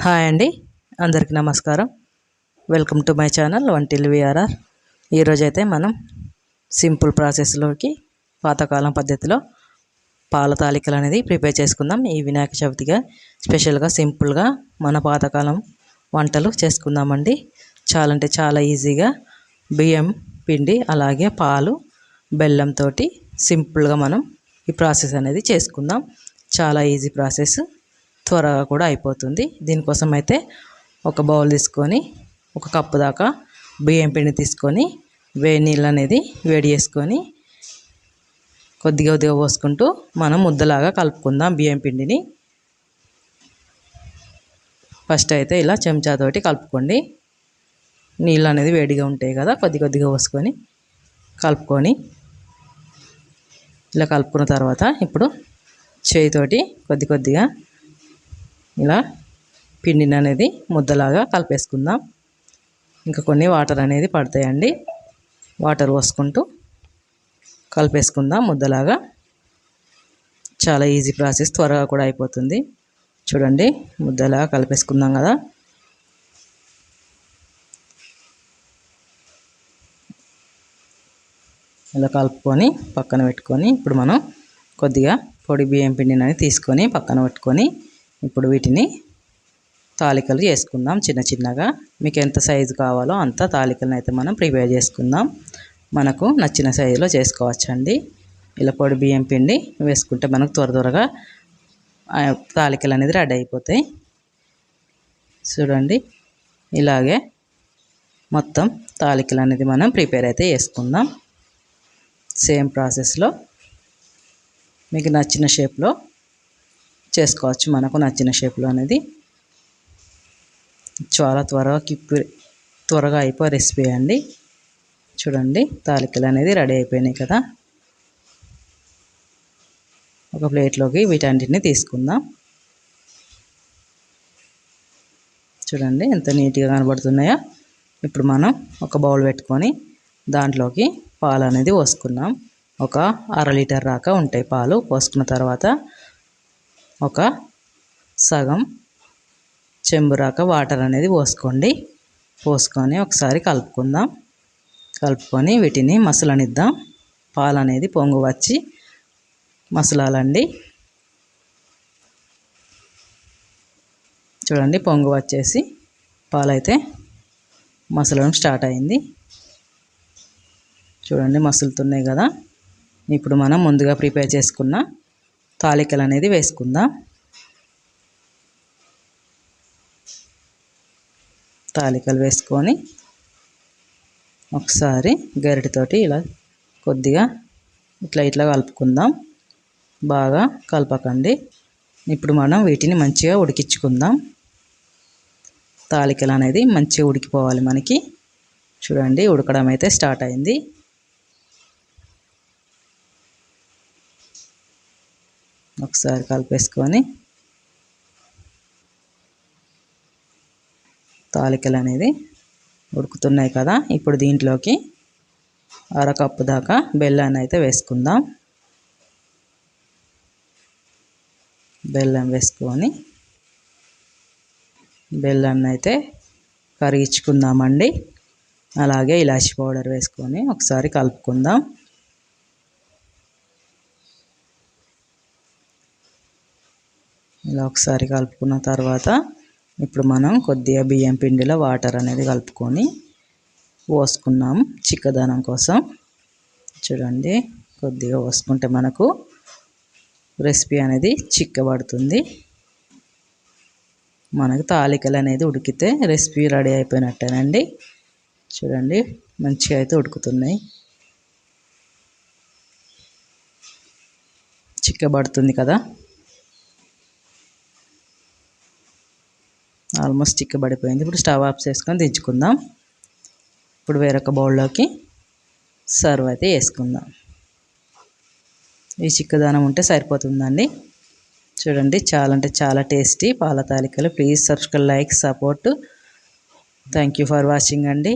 Hi అండి. అందరికీ నమస్కారం. వెల్కమ్ టు మై ఛానల్ వంటిల్ విఆర్ఆర్ ఈరోజైతే మనం సింపుల్ ప్రాసెస్లోకి పాతకాలం పద్ధతిలో పాల తాలికలు అనేది ప్రిపేర్ చేసుకుందాం. ఈ వినాయక చవితిగా స్పెషల్గా సింపుల్గా మన పాతకాలం వంటలు చేసుకుందామండి. చాలా అంటే చాలా ఈజీగా బియ్యం పిండి అలాగే పాలు బెల్లంతో సింపుల్గా మనం ఈ ప్రాసెస్ అనేది చేసుకుందాం. చాలా ఈజీ ప్రాసెస్. త్వరగా కూడా అయిపోతుంది. దీనికోసం అయితే ఒక బౌల్ తీసుకొని ఒక కప్పు దాకా బియ్యం పిండి తీసుకొని వేడి నీళ్ళు అనేది వేడి చేసుకొని కొద్దిగా కొద్దిగా పోసుకుంటూ మనం ముద్దలాగా కలుపుకుందాం బియ్యం పిండిని. ఫస్ట్ అయితే ఇలా చెంచాతోటి కలుపుకోండి. నీళ్ళు అనేది వేడిగా ఉంటాయి కదా కొద్ది కొద్దిగా పోసుకొని కలుపుకొని ఇలా కలుపుకున్న తర్వాత ఇప్పుడు చేయితోటి కొద్ది కొద్దిగా ఇలా పిండిని అనేది ముద్దలాగా కలిపేసుకుందాం. ఇంకా కొన్ని వాటర్ అనేది పడతాయండి. వాటర్ పోసుకుంటూ కలిపేసుకుందాం ముద్దలాగా. చాలా ఈజీ ప్రాసెస్ త్వరగా కూడా అయిపోతుంది. చూడండి ముద్దలాగా కలిపేసుకుందాం కదా. ఇలా కలుపుకొని పక్కన పెట్టుకొని ఇప్పుడు మనం కొద్దిగా పొడి బియ్యం పిండిని తీసుకొని పక్కన పెట్టుకొని ఇప్పుడు వీటిని తాలికలు చేసుకుందాం చిన్న చిన్నగా. మీకు ఎంత సైజు కావాలో అంత తాలికలను అయితే మనం ప్రిపేర్ చేసుకుందాం. మనకు నచ్చిన సైజులో చేసుకోవచ్చండి. ఇలా పొడి బియ్యం పిండి వేసుకుంటే మనకు త్వర త్వరగా తాలికలు అనేది రెడీ అయిపోతాయి. చూడండి. ఇలాగే మొత్తం తాలికలు అనేది మనం ప్రిపేర్ అయితే చేసుకుందాం. సేమ్ ప్రాసెస్లో మీకు నచ్చిన షేప్లో చేసుకోవచ్చు మనకు నచ్చిన షేప్లో అనేది. చాలా త్వరగా కిప్పి త్వరగా అయిపోయే రెసిపీ అండి. చూడండి తాలికలు అనేది రెడీ అయిపోయినాయి కదా. ఒక ప్లేట్లోకి వీటన్నిటిని తీసుకుందాం. చూడండి ఎంత నీట్గా కనబడుతున్నాయో. ఇప్పుడు మనం ఒక బౌల్ పెట్టుకొని దాంట్లోకి పాలు అనేది పోసుకుందాం. ఒక అర లీటర్ దాకా ఉంటాయి పాలు. పోసుకున్న తర్వాత ఒక సగం చెంబురాక వాటర్ అనేది పోసుకోండి. పోసుకొని ఒకసారి కలుపుకుందాం. కలుపుకొని వీటిని మసలనిద్దాం. పాలు అనేది పొంగు వచ్చి మసలాలండి. చూడండి పొంగు వచ్చేసి పాలైతే మసలడం స్టార్ట్ అయింది. చూడండి మసులుతున్నాయి కదా. ఇప్పుడు మనం ముందుగా ప్రిపేర్ చేసుకున్న తాలికలు అనేది వేసుకుందాం. తాలికలు వేసుకొని ఒకసారి గరిటతోటి ఇలా కొద్దిగా ఇట్లా ఇట్లా కలుపుకుందాం. బాగా కలపకండి. ఇప్పుడు మనం వీటిని మంచిగా ఉడికించుకుందాం. తాలికలు అనేది మంచిగా ఉడికిపోవాలి మనకి. చూడండి ఉడకడం అయితే స్టార్ట్ అయింది. ఒకసారి కలిపేసుకొని తాలికలు అనేది ఉడుకుతున్నాయి కదా. ఇప్పుడు దీంట్లోకి అరకప్పు దాకా బెల్లాన్ని అయితే వేసుకుందాం. బెల్లం వేసుకొని బెల్లాన్ని అయితే కరిగించుకుందామండి. అలాగే ఇలాచి పౌడర్ వేసుకొని ఒకసారి కలుపుకుందాం. ఇలా ఒకసారి కలుపుకున్న తర్వాత ఇప్పుడు మనం కొద్దిగా బియ్యం పిండిలో వాటర్ అనేది కలుపుకొని పోసుకున్నాం చిక్కదనం కోసం. చూడండి కొద్దిగా పోసుకుంటే మనకు రెసిపీ అనేది చిక్కబడుతుంది. మనకు తాలికలు అనేది ఉడికితే రెసిపీ రెడీ అయిపోయినట్టేనండి. చూడండి మంచిగా అయితే ఉడుకుతున్నాయి. చిక్కబడుతుంది కదా? ఆల్మోస్ట్ చిక్కబడిపోయింది. ఇప్పుడు స్టవ్ ఆఫ్ చేసుకొని దించుకుందాం. ఇప్పుడు వేరొక బౌల్లోకి సర్వ్ అయితే వేసుకుందాం ఈ చిక్కదానం ఉంటే సరిపోతుందండి. చూడండి చాలా అంటే చాలా టేస్టీ పాల తాలికలు. Please subscribe like support. Thank you for watching అండి.